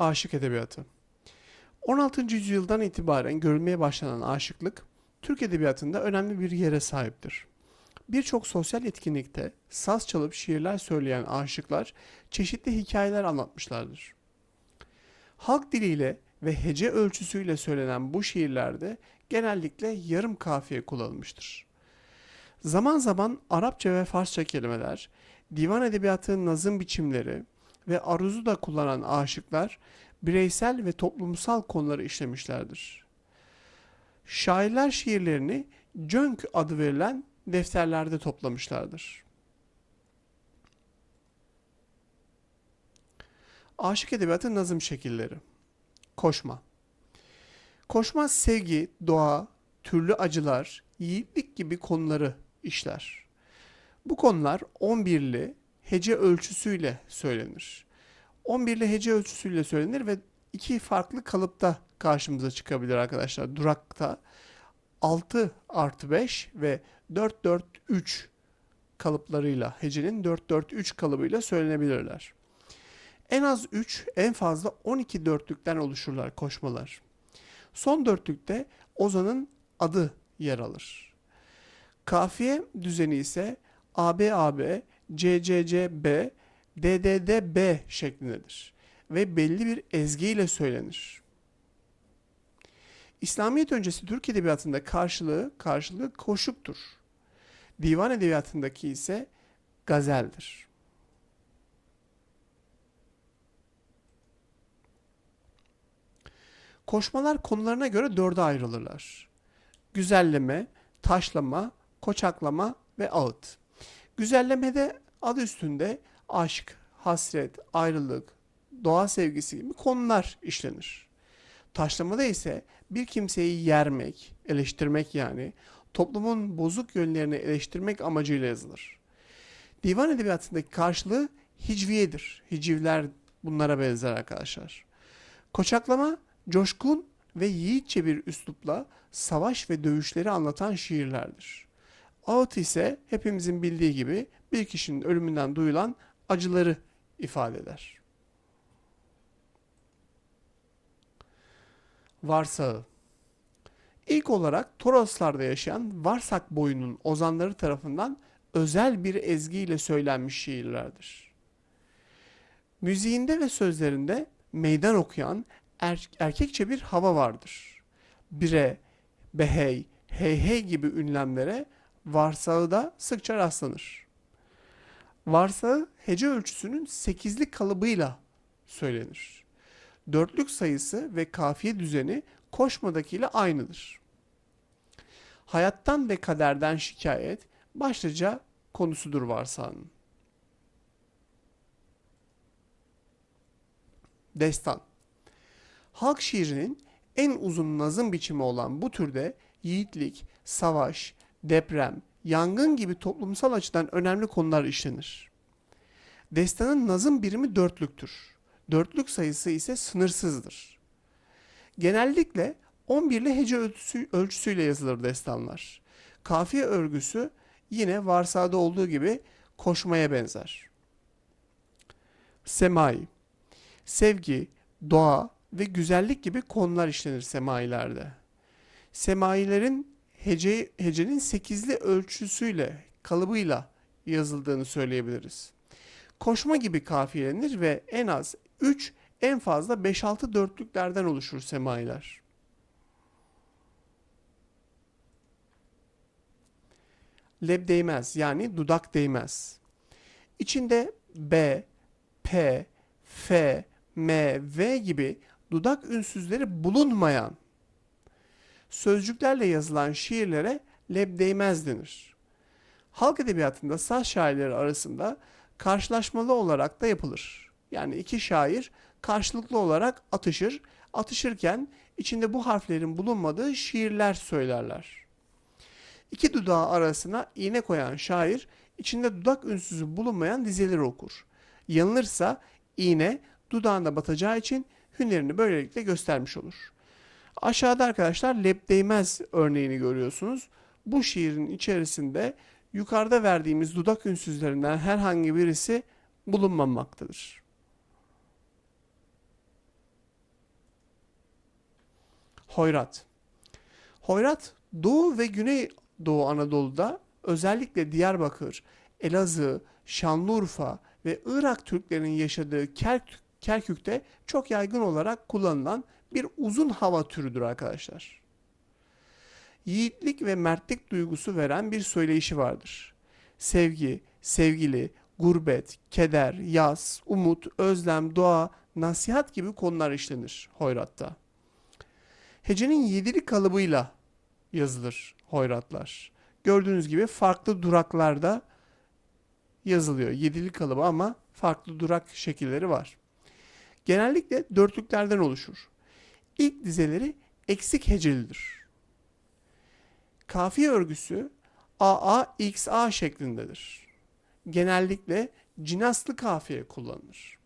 Aşık edebiyatı 16. yüzyıldan itibaren görülmeye başlanan aşıklık, Türk edebiyatında önemli bir yere sahiptir. Birçok sosyal etkinlikte saz çalıp şiirler söyleyen aşıklar çeşitli hikayeler anlatmışlardır. Halk diliyle ve hece ölçüsüyle söylenen bu şiirlerde genellikle yarım kafiye kullanılmıştır. Zaman zaman Arapça ve Farsça kelimeler, divan edebiyatının nazım biçimleri ve aruzu da kullanan aşıklar bireysel ve toplumsal konuları işlemişlerdir. Şairler şiirlerini Cönk adı verilen defterlerde toplamışlardır. Aşık edebiyatı nazım şekilleri. Koşma. Koşma sevgi, doğa, türlü acılar, yiğitlik gibi konuları işler. Bu konular 11'li hece ölçüsüyle söylenir. 11'li hece ölçüsüyle söylenir ve iki farklı kalıpta karşımıza çıkabilir arkadaşlar. Durakta 6 artı 5 ve 4 4 3 kalıplarıyla hecenin 4 4 3 kalıbıyla söylenebilirler. En az 3, en fazla 12 dörtlükten oluşurlar koşmalar. Son dörtlükte ozanın adı yer alır. Kafiye düzeni ise ABAB, CCCB, DDDB şeklindedir ve belli bir ezgiyle söylenir. İslamiyet öncesi Türk edebiyatında karşılığı karşılığı koşuktur. Divan edebiyatındaki ise gazeldir. Koşmalar konularına göre dörde ayrılırlar. Güzelleme, taşlama, koçaklama ve ağıt. Güzellemede adı üstünde aşk, hasret, ayrılık, doğa sevgisi gibi konular işlenir. Taşlamada ise bir kimseyi yermek, eleştirmek yani toplumun bozuk yönlerini eleştirmek amacıyla yazılır. Divan edebiyatındaki karşılığı hicviyedir. Hicivler bunlara benzer arkadaşlar. Koçaklama coşkun ve yiğitçe bir üslupla savaş ve dövüşleri anlatan şiirlerdir. Ağıt ise hepimizin bildiği gibi bir kişinin ölümünden duyulan acıları ifade eder. Varsağı İlk olarak Toroslarda yaşayan Varsak boyunun ozanları tarafından özel bir ezgiyle söylenmiş şiirlerdir. Müziğinde ve sözlerinde meydan okuyan er- erkekçe bir hava vardır. Bire, behey, hey hey gibi ünlemlere varsağı da sıkça rastlanır. Varsağı hece ölçüsünün sekizli kalıbıyla söylenir. Dörtlük sayısı ve kafiye düzeni koşmadakiyle aynıdır. Hayattan ve kaderden şikayet başlıca konusudur varsağının. Destan Halk şiirinin en uzun nazım biçimi olan bu türde yiğitlik, savaş, deprem, yangın gibi toplumsal açıdan önemli konular işlenir. Destanın nazım birimi dörtlüktür. Dörtlük sayısı ise sınırsızdır. Genellikle 11'li hece ölçüsü, ölçüsüyle yazılır destanlar. Kafiye örgüsü yine varsada olduğu gibi koşmaya benzer. Semai Sevgi, doğa ve güzellik gibi konular işlenir semailerde. Semailerin hece, hecenin sekizli ölçüsüyle, kalıbıyla yazıldığını söyleyebiliriz. Koşma gibi kafiyelenir ve en az 3, en fazla 5-6 dörtlüklerden oluşur semailer. Leb değmez yani dudak değmez. İçinde B, P, F, M, V gibi dudak ünsüzleri bulunmayan sözcüklerle yazılan şiirlere leb değmez denir. Halk edebiyatında saz şairleri arasında karşılaşmalı olarak da yapılır. Yani iki şair karşılıklı olarak atışır. Atışırken içinde bu harflerin bulunmadığı şiirler söylerler. İki dudağı arasına iğne koyan şair içinde dudak ünsüzü bulunmayan dizeleri okur. Yanılırsa iğne dudağında batacağı için hünerini böylelikle göstermiş olur. Aşağıda arkadaşlar leb değmez örneğini görüyorsunuz. Bu şiirin içerisinde yukarıda verdiğimiz dudak ünsüzlerinden herhangi birisi bulunmamaktadır. Hoyrat. Hoyrat Doğu ve Güneydoğu Anadolu'da özellikle Diyarbakır, Elazığ, Şanlıurfa ve Irak Türklerinin yaşadığı Kerk- Kerkük'te çok yaygın olarak kullanılan bir uzun hava türüdür arkadaşlar. Yiğitlik ve mertlik duygusu veren bir söyleyişi vardır. Sevgi, sevgili, gurbet, keder, yaz, umut, özlem, dua, nasihat gibi konular işlenir hoyratta. Hecenin yedili kalıbıyla yazılır hoyratlar. Gördüğünüz gibi farklı duraklarda yazılıyor. Yedili kalıbı ama farklı durak şekilleri var. Genellikle dörtlüklerden oluşur. İlk dizeleri eksik hecelidir. Kafiye örgüsü AA XA şeklindedir. Genellikle cinaslı kafiye kullanılır.